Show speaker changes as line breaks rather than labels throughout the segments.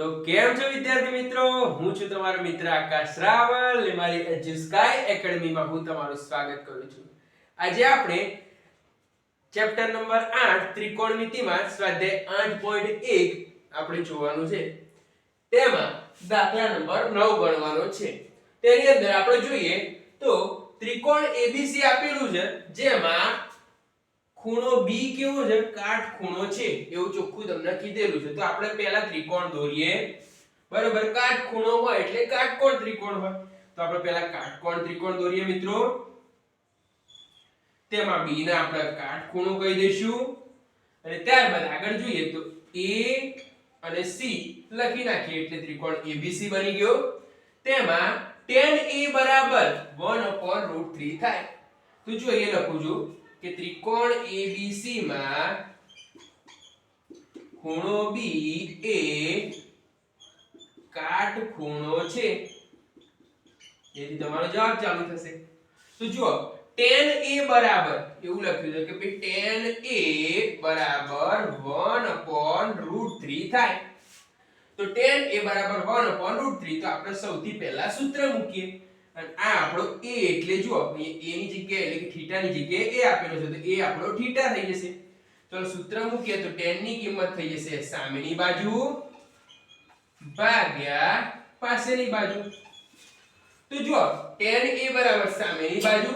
તો કેમ છો વિદ્યાર્થી મિત્રો? હું છું તમારો મિત્ર આકાશ રાવલ મારી એજ્યુ સ્કાય એકેડમીમાં હું તમારું સ્વાગત કરું છું. આજે આપણે ચેપ્ટર નંબર 8 ત્રિકોણમિતિમાં સ્વાધ્યાય 8.1 આપણે જોવાનું છે. તેમાં દાખલા નંબર 9 ગણવાનો છે. તેની અંદર આપણે જોઈએ તો ત્રિકોણ ABC આપેલું છે, જેમાં ખૂણો B કેવો છે? કાટખૂણો છે. એવું ચોખ્ખું તમને કીધેલું છે. તો આપણે પહેલા ત્રિકોણ દોરીએ. બરાબર? કાટખૂણો હોય એટલે કાટકોણ ત્રિકોણ હોય? તો આપણે પહેલા કાટકોણ ત્રિકોણ દોરીએ મિત્રો? તેમાં B ને આપણે કાટખૂણો કહી દઈશું. અને ત્યારબાદ આગળ જોઈએ તો A અને C લખી નાખીએ એટલે ત્રિકોણ ABC બની ગયો. તેમાં tan A બરાબર 1/√3 થાય. તો જો એ લખું છું. કે ત્રિકોણ ABC માં ખૂણો B એ કાટખૂણો છે. તેથી તમારો જવાબ ચાલુ થશે. તો જુઓ, tan A બરાબર, એવું લખ્યું છે કે ભાઈ tan A બરાબર 1/√3 થાય. તો tan A બરાબર 1/√3 તો આપણે સૌથી પહેલા સૂત્ર મૂકીએ. અને આ આપણો a એટલે જુઓ અહીંયા a ની જગ્યાએ એટલે કે થીટા ની જગ્યાએ a આપેલો છે, તો a આપણો થીટા થઈ જશે. ચલો સૂત્ર મૂકીએ તો tan ની કિંમત થઈ જશે સામેની બાજુ ભાગ્યા પાસેની બાજુ. તો જુઓ, tan a બરાબર સામેની બાજુ.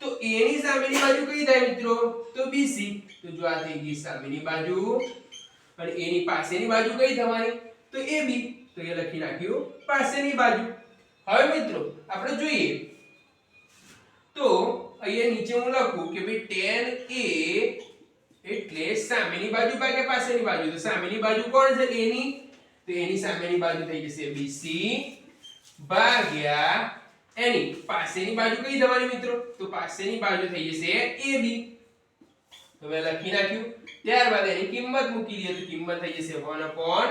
તો a ની સામેની બાજુ કઈ થાય મિત્રો? તો bc તો જો આ થઈ ગઈ સામેની બાજુ. અને a ની પાસેની બાજુ કઈ થવાની? તો ab તો એ લખી નાખ્યું પાસેની બાજુ. હવે મિત્રો, આપણે જોઈએ. તો અહીંયા નીચે હું લખું કે ભાઈ tan a એટલે સામેની બાજુ ભાગ્યા પાસેની બાજુ? તો સામેની બાજુ કોણ છે a ની તો એની સામેની બાજુ થઈ જશે bc ભાગ્યા એની. પાસેની બાજુ કઈ થવાની મિત્રો? તો પાસેની બાજુ થઈ જશે ab તો મેં લખી નાખ્યું. ત્યારબાદ એની કિંમત મૂકી દઈએ તો કિંમત થઈ જશે 1 upon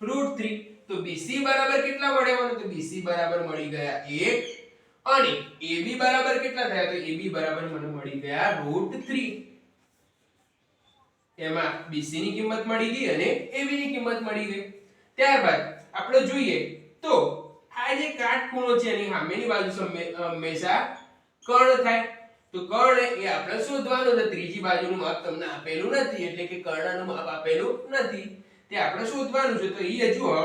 √3 તો BC બરાબર કેટલા મળ્યા તો BC બરાબર મળી ગયા 1 અને AB બરાબર કેટલા થયા? તો AB બરાબર મને મળી ગયા √3 એમાં BC ની કિંમત મળી ગઈ અને AB ની કિંમત મળી ગઈ. ત્યારબાદ આપણે જોઈએ તો આ જે કાટખૂણો છે એની સામેની બાજુ હંમેશા કર્ણ થાય. તો કર્ણ એ આપણે શોધવાનું છે. ત્રીજી બાજુનું માપ તમને આપેલું નથી. એટલે કે કર્ણનું માપ આપેલું નથી. તે આપણે શોધવાનું છે. તો એ જુઓ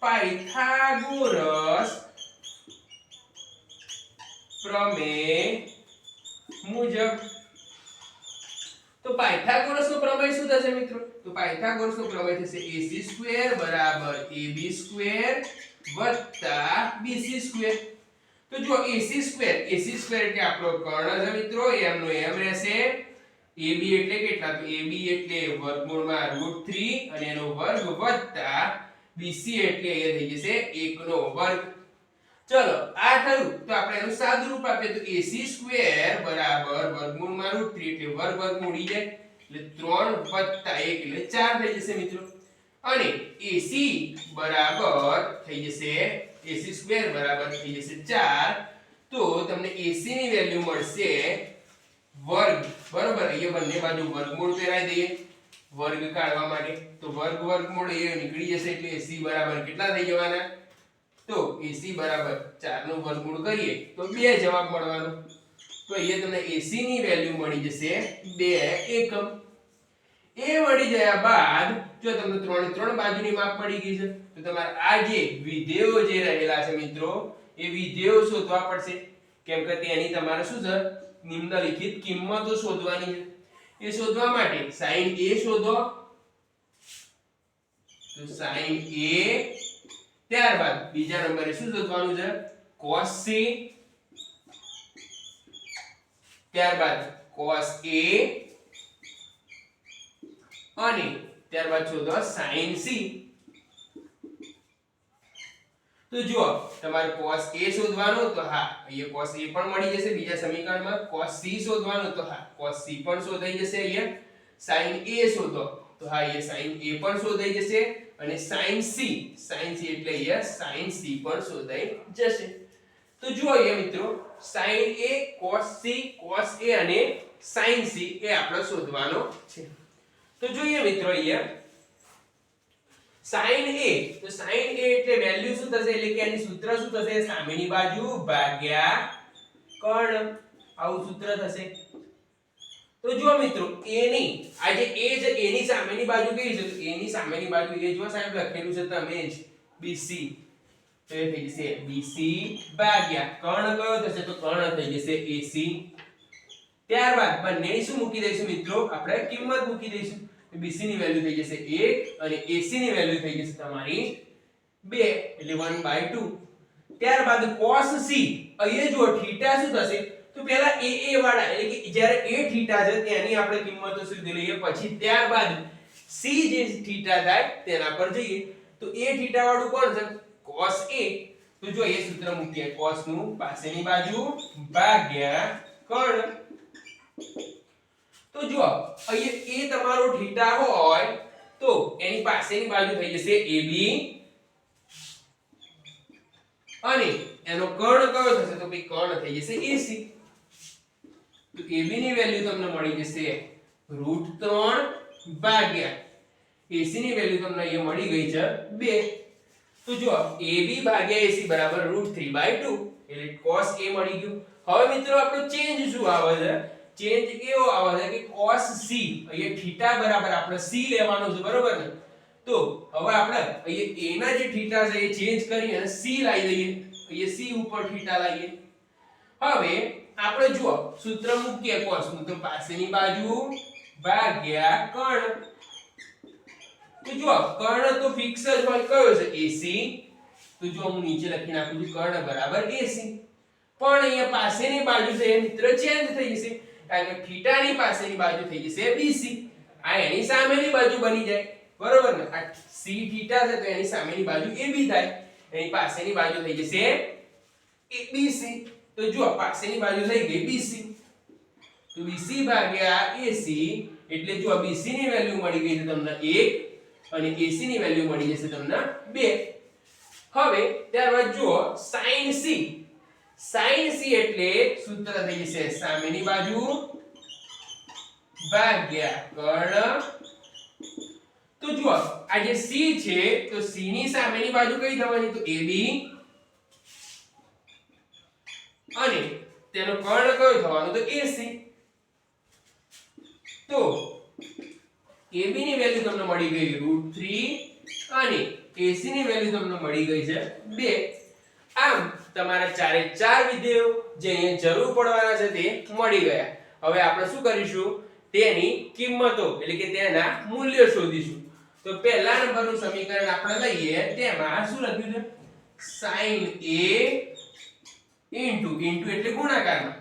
પાયથાગોરસ પ્રમેય મુજબ. તો પાયથાગોરસનો પ્રમેય શું થશે મિત્રો? તો પાયથાગોરસનો પ્રમેય થશે AC સ્ક્વેર બરાબર AB સ્ક્વેર વત્તા BC સ્ક્વેર. તો જો AC સ્ક્વેર AC સ્ક્વેર એટલે આપણો કર્ણ છે મિત્રો. એમનો એમ રહેશે AB એટલે કેટલા? તો AB એટલે વર્ગમૂળમાં √3 અને એનો વર્ગ વત્તા BC એટલે એ થઈ જશે 1 નો વર્ગ. ચલો, આ થયું. તો આપણે એનું સાદું રૂપ આપીએ તો AC સ્ક્વેર બરાબર વર્ગમૂળમાં √3 એટલે વર્ગ વર્ગ ઈ જાય. એટલે 3 વત્તા 1 એટલે 4 થઈ જશે મિત્રો. અને AC બરાબર થઈ જશે, AC સ્ક્વેર બરાબર થઈ જશે 4 તો તમને AC ની વેલ્યુ મળશે વર્ગ બરોબર, અહીંયા બંને બાજુ વર્ગમૂળ પહેરાવી દઈએ. વર્ગ કાઢવા માટે. તો વર્ગ વર્ગમૂળ એ નીકળી જશે એટલે AC બરાબર કેટલા થઈ જવાના? તો AC બરાબર 4 નું વર્ગમૂળ કરીએ, તો 2 જવાબ મળવાનો. તો અહીંયા તમને AC ની વેલ્યુ મળી જશે 2 એકમ. એ મળી ગયા બાદ જો તમને ત્રણે ત્રણ બાજુની માપ પડી ગઈ છે, તો તમારે આ જે વિધેયો જે રહેલા છે મિત્રો, એ વિધેયો શોધવા પડશે. કેમ કે તેની તમારે શું છે? નિમ્નલિખિત કિંમતો શોધવાની છે. એ શોધવા માટે sin a શોધો. તો sin a ત્યારબાદ બીજા નંબરે શું શોધવાનું છે? cos c ત્યારબાદ cos a અને ત્યારબાદ શોધો sin c તો જુઓ, તમારે cos a શોધવાનો તો હા, અહીંયા cos a પણ મળી જશે, બીજા સમીકરણમાં cos c શોધવાનો તો હા, cos c પણ શોધાઈ જશે અહીંયા. sin a શોધો, તો હા, અહીંયા sin a પણ શોધાઈ જશે અને sin c sin c એટલે અહીંયા sin c પણ શોધાઈ જશે. તો જુઓ અહીંયા મિત્રો, sin a, cos c, cos a અને sin c એ આપણે શોધવાનો છે. તો જોઈએ મિત્રો અહીંયા sin a, તો sin a એટલે વેલ્યુ શું થશે? એટલે કે આની સૂત્ર શું થશે? સામેની બાજુ ભાગ્યા કર્ણ આવું સૂત્ર થશે. તો જો મિત્રો, a ની, આ જે a છે, a ની સામેની બાજુ કઈ છે? તો a ની સામેની બાજુ એ જો સાહેબ, લખેલું છે તમે જ bc તો એ થઈ જશે bc ભાગ્યા કર્ણ કયો થશે? તો કર્ણ થઈ જશે ac ત્યારબાદ બંનેની શું મૂકી દઈશું મિત્રો? આપણે કિંમત મૂકી દઈશું. BC ની વેલ્યુ થઈ જશે 1 અને AC ની વેલ્યુ થઈ જશે તમારી 2 એટલે 1 બાય 2 ત્યારબાદ cos C, અહીંયા જો થીટા શું થશે? તો પહેલા AA વાળા, એટલે કે જ્યારે a થીટા છે તેની આપણે કિંમતો શોધી લઈએ. પછી ત્યારબાદ c જે થીટા થાય, તેના પર જઈએ. તો a થીટા વાળું કોણ છે? cos a. તો જો એ સૂત્ર મૂકીએ, cos નું પાસેની બાજુ ભાગ્યા કર્ણ. તો જો અહીંયા a તમારો થીટા હોય તો એની પાસેની બાજુ થઈ જશે? ab અને એનો કર્ણ કયો થશે? તો ભઈ કર્ણ થઈ જશે ac તો ab ની વેલ્યુ તમને મળી જશે √3 ભાગ્યા. ac ની વેલ્યુ તમને અહીંયા મળી ગઈ છે 2 તો જો ab ભાગ્યા ac બરાબર √3 by 2 એટલે cos a મળી ગયું. હવે મિત્રો, આપણો ચેન્જ શું આવે છે? ચેન્જ કેવો આવે છે કે cos c, અહીંયા થીટા બરાબર આપણે c લેવાનો છે, બરોબર ને? તો હવે આપણે અહીંયા a ના જે થીટા છે, એ ચેન્જ કરી અને c લાવી દઈએ. અહીંયા c ઉપર થીટા લાવીએ. હવે આપણે જુઓ, સૂત્ર મૂકીએ cos નું તો પાસેની બાજુ ભાગ્યા કર્ણ તો જુઓ કર્ણ તો ફિક્સ જ હોય, કયો છે? AC. તો જો હું નીચે લખી નાખું છું કર્ણ બરાબર AC. પણ અહીંયા પાસેની બાજુ છે, એ મિત્ર ચેન્જ થઈ જશે. કારણ કે થીટાની પાસેની બાજુ થઈ જશે BC. આ એની સામેની બાજુ બની જાય. બરોબર ને? આ C થીટા છે તો એની સામેની બાજુ AB થાય. એની પાસેની બાજુ થઈ જશે BC તો જો પાસેની બાજુ થઈ ગઈ BC. તો BC ભાગ્યા AC, એટલે જો BC ની વેલ્યુ મળી ગઈ છે તમને 1 અને AC ની વેલ્યુ મળી જશે તમને 2 હવે ત્યારબાદ જુઓ, sin C. sin C એટલે સૂત્ર થઈ જશે સામેની બાજુ. ભાગ્યા કર્ણ તો જુઓ, આ જે C છે, તો C ની સામેની બાજુ કઈ થવાની? તો AB અને તેનો કર્ણ કયો થવાનો? તો AC તો AB ની વેલ્યુ તમને મળી ગઈ √3 અને AC ની વેલ્યુ તમને મળી ગઈ છે 2 આમ તમારા ચારે ચાર વિધેયો જે અહીંયા જરૂર પડવાના છે તે મળી ગયા. હવે આપણે શું કરીશું? તેની કિંમતો, એટલે કે તેના મૂલ્યો શોધીશું. તો પહેલા નંબરનું સમીકરણ આપણે લઈએ, તેમાં શું લખ્યું છે? sin a ઇન્ટુ ઇન્ટુ એટલે ગુણાકારમાં.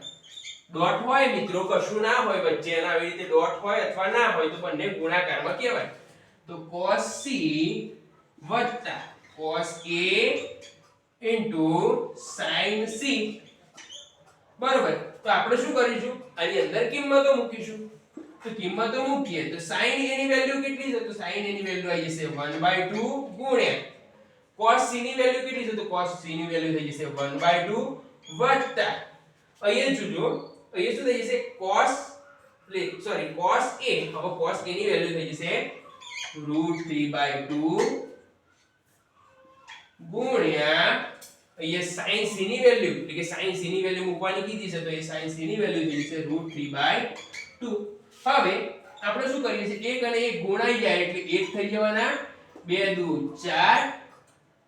ડોટ હોય મિત્રો, કશું ના હોય, વચ્ચે એના આવી રીતે ડોટ હોય અથવા ના હોય, તો બંને ગુણાકારમાં કહેવાય. તો cos c cos a into sin c. બરોબર. તો આપણે શું કરીશું? આની અંદર કિંમતો મૂકીશું. તો કિંમતો મૂકીએ તો sin a ની વેલ્યુ કેટલી છે? તો sin a ની વેલ્યુ આવી જશે 1/2 ગુણ્યા. cos c ની વેલ્યુ કેટલી છે? તો cos c ની વેલ્યુ થઈ જશે 1/2 વત્તા. અહીંયા જોજો. અહીંયા શું થઈ જશે? cos લે સોરી cos a. હવે cos a ની વેલ્યુ થઈ જશે √3/2 ગુણ્યા અહીંયા sin c ની વેલ્યુ એટલે કે sin c ની વેલ્યુ મૂકવાની કીધી છે, તો એ sin c ની વેલ્યુ જે છે √3/2 હવે આપણે શું કરીએ છીએ? એક અને 1 ગુણાઈ જાય એટલે એક થઈ જવાના બે દુ ચાર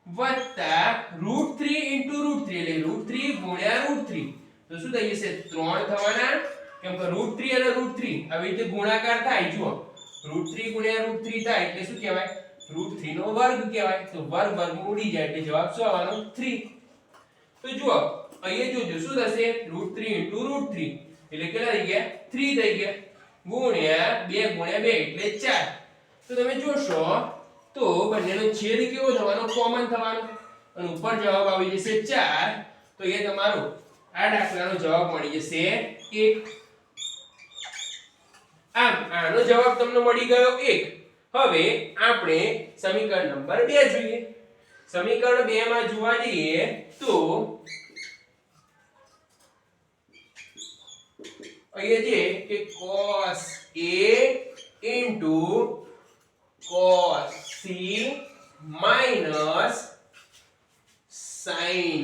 વત્તા √3 ઇન્ટુ √3 એટલે √3 ગુણ્યા √3 તો શું થઈ જશે? 3 થવાના, કેમ કે √3 અને √3 આવી રીતે ગુણાકાર થાય, જુઓ. √3 ગુણ્યા √3 થાય, એટલે શું કહેવાય? √3 નો વર્ગ કહેવાય. તો વર્ગ વર્ગ ઉડી જાય, એટલે જવાબ શું આવવાનો? 3 તો જુઓ, અહીંયા જોજો શું થશે? √3 ઇન્ટુ √3 એટલે કેટલા થઈ ગયા? 3 થઈ ગયા. ગુણ્યા 2 ગુણ્યા 2 એટલે 4 તો તમે જોશો, તો બંનેનો છેદ કેવો થવાનો કોમન થવાનો. અને ઉપર જવાબ આવી જશે 4 તો એ તમારો, આ દાખલાનો જવાબ મળી જશે 1 આમ, આનો જવાબ તમને મળી ગયો 1 હવે આપણે સમીકરણ નંબર 2 જોઈએ. સમીકરણ 2 માં જોવા જઈએ તો અહીંયા છે કે cos a cos c minus sin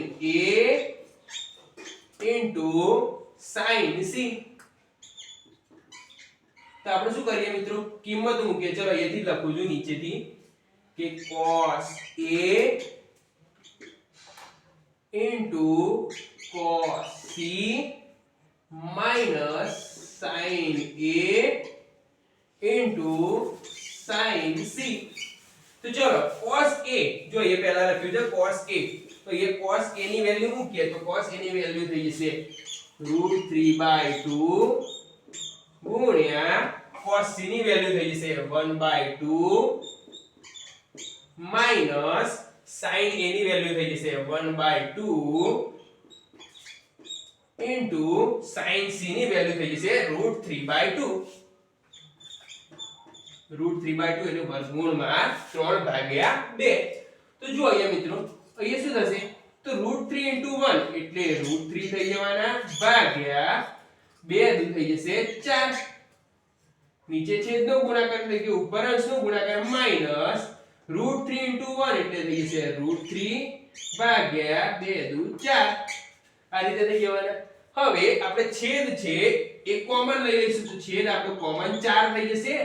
into sine c તો આપણે શું કરીએ મિત્રો? કિંમત મૂકીએ. ચલો અહીંયાથી લખું છું નીચેથી. કે cos a into cos c minus sin a into sin c. તો ચલો cos a જો એ પહેલા લખ્યું છે cos a. તો એ cos a ની વેલ્યુ મૂકીએ તો cos a ની વેલ્યુ થઈ જશે √3/2 ગુણ્યા cos c ની વેલ્યુ થઈ જશે 1/2 માઇનસ sin a ની વેલ્યુ થઈ જશે. 1/2 ઇન્ટુ sin c ની વેલ્યુ થઈ જશે. √3/2 √3/2 એટલે વર્ગમૂળમાં 3 ભાગ્યા 2 તો જો અહીંયા મિત્રો, અહીંયા શું થશે? તો √3 into 1 એટલે √3 થઈ જવાના ભાગ્યા 2 દુ થઈ જશે 4 નીચે છેદનો ગુણાકાર થઈ ગયો. ઉપર અંશનો ગુણાકાર માઇનસ √3 into 1 એટલે થઈ જશે √3 ભાગ્યા બે દુ ચાર. આ રીતે થઈ જવાના. હવે આપણે છેદ છે એ કોમન લઈ લઈશું. તો છેદ આપણો કોમન ચાર થઈ જશે.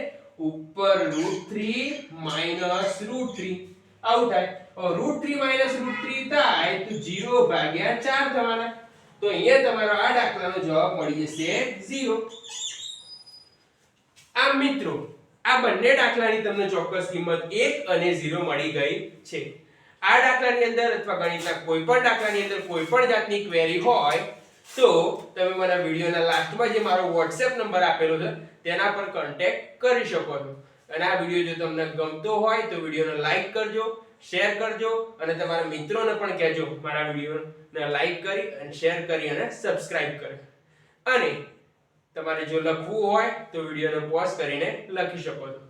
ઉપર root three minus root three આવું થાય. Root three minus root three થાય તો 0 ભાગ્યા ચાર થવાના. તો અહીંયા તમારો આ દાખલાનો જવાબ મળી જશે 0 આમ મિત્રો આ બંને દાખલાની તમને ચોક્કસ કિંમત 1 અને 0 મળી ગઈ છે. આ દાખલાની અંદર અથવા ગણિતના કોઈ પણ દાખલાની અંદર કોઈ પણ જાતની ક્વેરી હોય, તો તમે મારા વિડીયોના લાસ્ટમાં જે મારો WhatsApp નંબર આપેલો છે, તેના પર કોન્ટેક્ટ કરી શકો છો. અને આ વીડિયો જો તમને ગમતો હોય, તો વિડીયોને લાઈક કરજો શેર કરજો, અને તમારા મિત્રોને પણ કહેજો મારા વિડીયોને લાઈક કરી અને શેર કરી અને સબસ્ક્રાઇબ કરે. અને તમારે જો લખવું હોય તો વિડીયોને પોઝ કરીને લખી શકો છો.